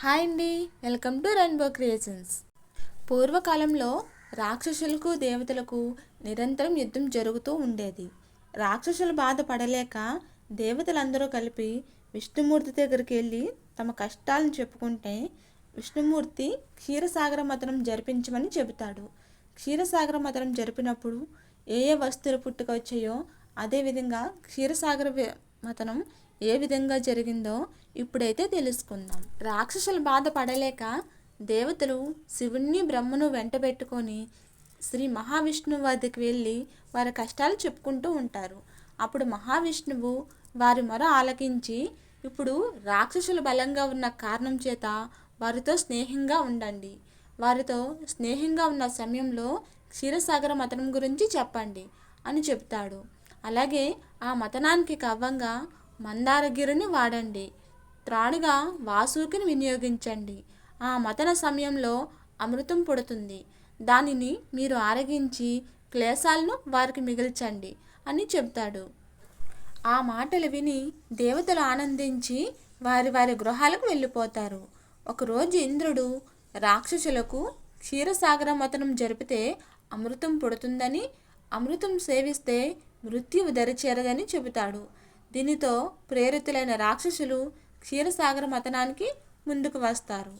Hi అండి. Welcome to rainbow creations పూర్వకాలంలో రాక్షసులకు దేవతలకు నిరంతరం యుద్ధం జరుగుతూ ఉండేది. రాక్షసులు బాధపడలేక దేవతలందరూ కలిపి విష్ణుమూర్తి దగ్గరికి వెళ్ళి తమ కష్టాలను చెప్పుకుంటే విష్ణుమూర్తి క్షీరసాగర మతనం జరిపించమని చెబుతాడు. క్షీరసాగర మతనం జరిపినప్పుడు ఏ ఏ వస్తువులు పుట్టుకొచ్చాయో అదేవిధంగా క్షీరసాగర మతనం ఏ విధంగా జరిగిందో ఇప్పుడైతే తెలుసుకుందాం. రాక్షసులు బాధపడలేక దేవతలు శివుణ్ణి బ్రహ్మను వెంటబెట్టుకొని శ్రీ మహావిష్ణువు వద్దకు వెళ్ళి వారి కష్టాలు చెప్పుకుంటూ ఉంటారు. అప్పుడు మహావిష్ణువు వారి మొర ఆలకించి ఇప్పుడు రాక్షసులు బలంగా ఉన్న కారణం చేత వారితో స్నేహంగా ఉండండి. వారితో స్నేహంగా ఉన్న సమయంలో క్షీరసాగర మతనం గురించి చెప్పండి అని చెప్తాడు. అలాగే ఆ మతనానికి కవ్వంగా మందారగిరిని వాడండి. త్రాడుగా వాసుకిని వినియోగించండి. ఆ మతన సమయంలో అమృతం పుడుతుంది. దానిని మీరు ఆరగించి క్లేశాలను వారికి మిగిల్చండి అని చెప్తాడు ఆ మాటలు విని దేవతలు ఆనందించి వారి వారి గృహాలకు వెళ్ళిపోతారు. ఒకరోజు ఇంద్రుడు రాక్షసులకు క్షీరసాగర మతనం జరిపితే అమృతం పుడుతుందని అమృతం సేవిస్తే మృత్యువు దరిచేరదని చెబుతాడు. దీనితో ప్రేరితులైన రాక్షసులు క్షీరసాగర మతనానికి ముందుకు వస్తారు.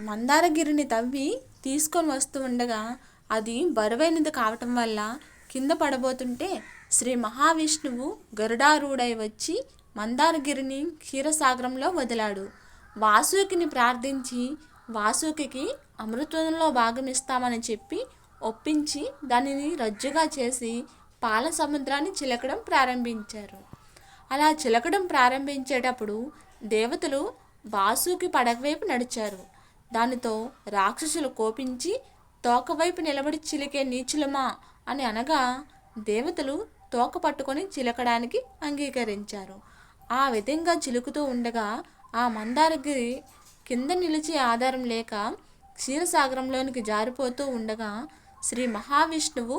మందారగిరిని తవ్వి తీసుకొని వస్తూ ఉండగా అది బరువైనది కావటం వల్ల కింద పడబోతుంటే శ్రీ మహావిష్ణువు గరుడారూఢై వచ్చి మందారగిరిని క్షీరసాగరంలో వదిలాడు. వాసుకిని ప్రార్థించి వాసుకి అమృతంలో భాగం ఇస్తామని చెప్పి ఒప్పించి దానిని రజ్జుగా చేసి పాల సముద్రాన్ని చిలకడం ప్రారంభించారు. అలా చిలకడం ప్రారంభించేటప్పుడు దేవతలు వాసుకి పడకవైపు నడిచారు. దానితో రాక్షసులు కోపించి తోకవైపు నిలబడి చిలికే నీచులమా అని అనగా దేవతలు తోక పట్టుకొని చిలకడానికి అంగీకరించారు. ఆ విధంగా చిలుకుతూ ఉండగా ఆ మందారగిరి కింద నిలిచే ఆధారం లేక క్షీరసాగరంలోనికి జారిపోతూ ఉండగా శ్రీ మహావిష్ణువు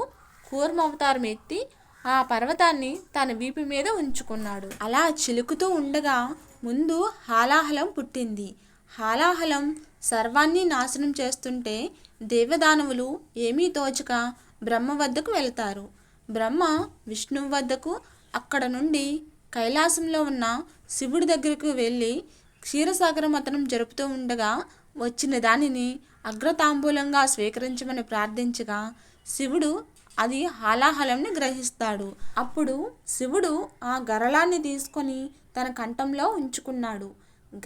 కూర్మావతారం ఎత్తి ఆ పర్వతాన్ని తన వీపు మీద ఉంచుకున్నాడు. అలా చిలుకుతూ ఉండగా ముందు హాలాహలం పుట్టింది. హాలాహలం సర్వాన్ని నాశనం చేస్తుంటే దేవదానవులు ఏమీ తోచక బ్రహ్మ వద్దకు వెళ్తారు. బ్రహ్మ విష్ణువు వద్దకు అక్కడ నుండి కైలాసంలో ఉన్న శివుడి దగ్గరకు వెళ్ళి క్షీరసాగర మతనం జరుపుతూ ఉండగా వచ్చిన దానిని అగ్రతాంబూలంగా స్వీకరించమని ప్రార్థించగా శివుడు అది హాలాహలంని గ్రహిస్తాడు. అప్పుడు శివుడు ఆ గరళాన్ని తీసుకొని తన కంఠంలో ఉంచుకున్నాడు.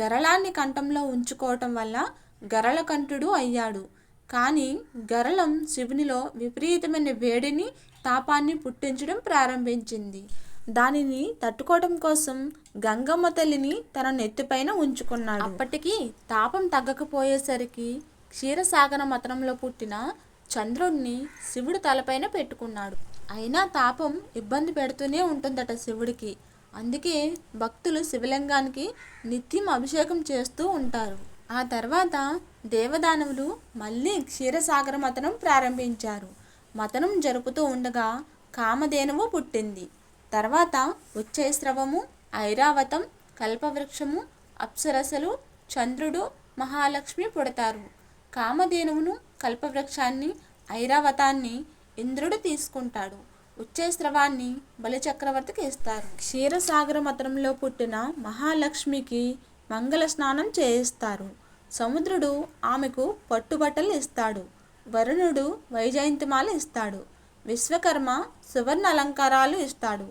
గరళాన్ని కంఠంలో ఉంచుకోవటం వల్ల గరళకంఠుడు అయ్యాడు. కానీ గరళం శివునిలో విపరీతమైన వేడిని తాపాన్ని పుట్టించడం ప్రారంభించింది. దానిని తట్టుకోవడం కోసం గంగమ్మ తల్లిని తన నెత్తిపైన ఉంచుకున్నాడు. అప్పటికి తాపం తగ్గకపోయేసరికి క్షీరసాగర మతనంలో పుట్టిన చంద్రుణ్ణి శివుడు తలపైన పెట్టుకున్నాడు. అయినా తాపం ఇబ్బంది పెడుతూనే ఉంటుందట శివుడికి. అందుకే భక్తులు శివలింగానికి నిత్యం అభిషేకం చేస్తూ ఉంటారు. ఆ తర్వాత దేవదానవులు మళ్ళీ క్షీరసాగర మతనం ప్రారంభించారు. మతనం జరుపుతూ ఉండగా కామధేనువు పుట్టింది. తర్వాత ఉచ్చైస్రవము ఐరావతం కల్పవృక్షము అప్సరసలు చంద్రుడు మహాలక్ష్మి పుడతారు. కామధేనువును కల్పవృక్షాన్ని ఐరావతాన్ని ఇంద్రుడు తీసుకుంటాడు. ఉచ్చేస్రవాన్ని బలిచక్రవర్తికి ఇస్తారు. క్షీరసాగర మతంలో పుట్టిన మహాలక్ష్మికి మంగళ స్నానం చేయిస్తారు. సముద్రుడు ఆమెకు పట్టుబట్టలు ఇస్తాడు. వరుణుడు వైజయంతిమాల ఇస్తాడు. విశ్వకర్మ సువర్ణ అలంకారాలు ఇస్తాడు.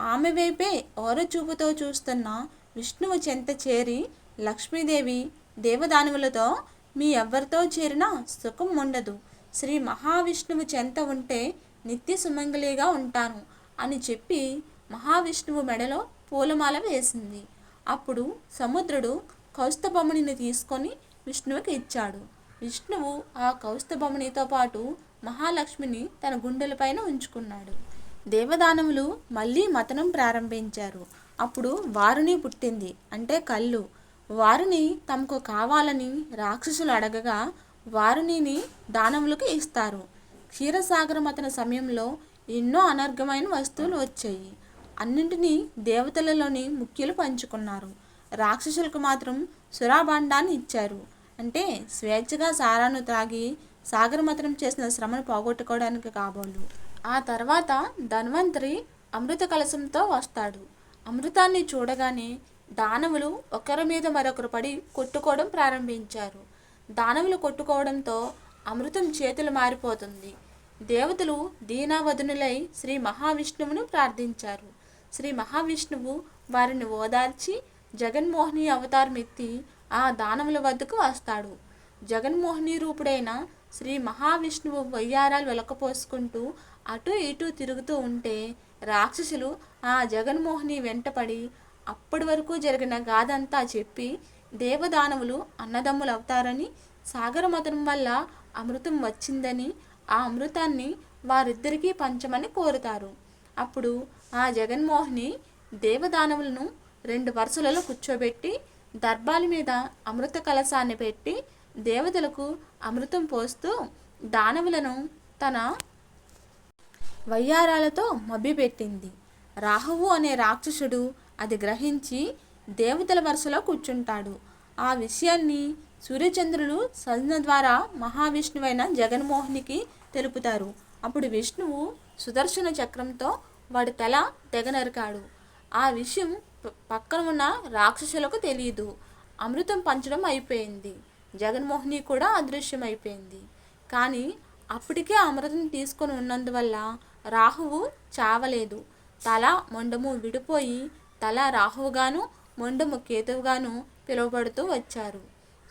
ఆమె వైపే ఓరచూపుతో చూస్తున్న విష్ణువు చెంత చేరి లక్ష్మీదేవి దేవదానువులతో మీ ఎవ్వరితో చేరినా సుఖం ఉండదు. శ్రీ మహావిష్ణువు చెంత ఉంటే నిత్య సుమంగళిగా ఉంటాను అని చెప్పి మహావిష్ణువు మెడలో పూలమాల వేసింది. అప్పుడు సముద్రుడు కౌస్తభమునిని తీసుకొని విష్ణువుకి ఇచ్చాడు. విష్ణువు ఆ కౌస్తభమునితో పాటు మహాలక్ష్మిని తన గుండెలపైన ఉంచుకున్నాడు. దేవదానములు మళ్ళీ మతనం ప్రారంభించారు. అప్పుడు వారుని పుట్టింది అంటే కళ్ళు వారిని తమకు కావాలని రాక్షసులు అడగగా వారిని దానవులకు ఇస్తారు. క్షీరసాగరం అతని సమయంలో ఎన్నో అనర్ఘమైన వస్తువులు వచ్చాయి. అన్నింటినీ దేవతలలోని ముఖ్యులు పంచుకున్నారు. రాక్షసులకు మాత్రం సురాభాండాన్ని ఇచ్చారు. అంటే స్వేచ్ఛగా సారాను త్రాగి సాగరమతనం చేసిన శ్రమను పోగొట్టుకోవడానికి కాబోలు. ఆ తర్వాత ధన్వంతరి అమృత కలశంతో వస్తాడు. అమృతాన్ని చూడగానే దానవులు ఒకరి మీద మరొకరు పడి కొట్టుకోవడం ప్రారంభించారు. దానవులు కొట్టుకోవడంతో అమృతం చేతులు మారిపోతుంది. దేవతలు దీనావధనులై శ్రీ మహావిష్ణువును ప్రార్థించారు. శ్రీ మహావిష్ణువు వారిని ఓదార్చి జగన్మోహిని అవతారం ఎత్తి ఆ దానవుల వద్దకు వస్తాడు. జగన్మోహిని రూపుడైన శ్రీ మహావిష్ణువు వయ్యారాలు వెలకపోసుకుంటూ అటు ఇటు తిరుగుతూ ఉంటే రాక్షసులు ఆ జగన్మోహిని వెంటపడి అప్పటి వరకు జరిగిన గాథంతా చెప్పి దేవదానవులు అన్నదమ్ములు అవుతారని సాగరమతనం వల్ల అమృతం వచ్చిందని ఆ అమృతాన్ని వారిద్దరికీ పంచమని కోరుతారు. అప్పుడు ఆ జగన్మోహిని దేవదానవులను రెండు వరుసలలో కూర్చోబెట్టి దర్బాల మీద అమృత కలశాన్ని పెట్టి దేవతలకు అమృతం పోస్తూ దానవులను తన వయ్యారాలతో మభ్యపెట్టింది. రాహువు అనే రాక్షసుడు అది గ్రహించి దేవతల వరుసలో కూర్చుంటాడు. ఆ విషయాన్ని సూర్యచంద్రులు సజన ద్వారా మహావిష్ణువైన జగన్మోహినికి తెలుపుతారు. అప్పుడు విష్ణువు సుదర్శన చక్రంతో వాడి తల తెగ నరికాడు ఆ విషయం పక్కన ఉన్న రాక్షసులకు తెలియదు. అమృతం పంచడం అయిపోయింది. జగన్మోహిని కూడా అదృశ్యం అయిపోయింది కానీ అప్పటికే అమృతం తీసుకొని ఉన్నందువల్ల రాహువు చావలేదు. తల మొండము విడిపోయి తల రాహువుగాను మొండము కేతువుగాను పిలువబడుతూ వచ్చారు.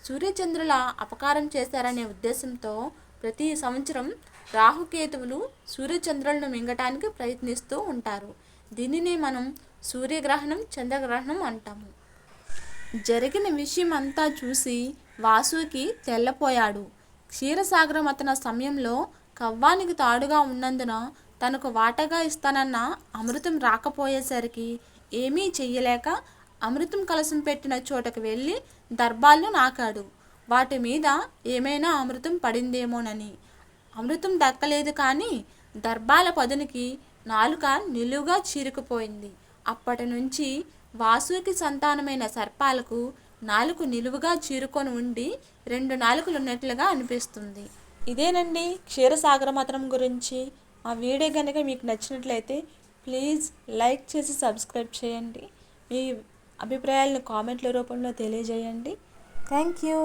సూర్యచంద్రుల అపకారం చేశారనే ఉద్దేశంతో ప్రతి సంవత్సరం రాహుకేతువులు సూర్యచంద్రులను మింగటానికి ప్రయత్నిస్తూ ఉంటారు. దీనినే మనం సూర్యగ్రహణం చంద్రగ్రహణం అంటాము. జరిగిన విషయం అంతా చూసి వాసుకి తెల్లపోయాడు. క్షీరసాగరం అతన సమయంలో కవ్వానికి తాడుగా ఉన్నందున తనకు వాటగా ఇస్తానన్న అమృతం రాకపోయేసరికి ఏమీ చెయ్యలేక అమృతం కలసం పెట్టిన చోటకు వెళ్ళి దర్భాలను నాకాడు. వాటి మీద ఏమైనా అమృతం పడిందేమోనని. అమృతం దక్కలేదు కానీ దర్భాల పదునికి నాలుక నిలువుగా చీరుకుపోయింది. అప్పటి నుంచి వాసుకి సంతానమైన సర్పాలకు నాలుగు నిలువుగా చీరుకొని ఉండి రెండు నాలుకలు ఉన్నట్లుగా అనిపిస్తుంది. ఇదేనండి క్షీరసాగర మతనం గురించి. మా వీడియో కనుక మీకు నచ్చినట్లయితే ప్లీజ్ లైక్ చేసి సబ్స్క్రైబ్ చేయండి. మీ అభిప్రాయాలను కామెంట్ల రూపంలో తెలియజేయండి. Thank you.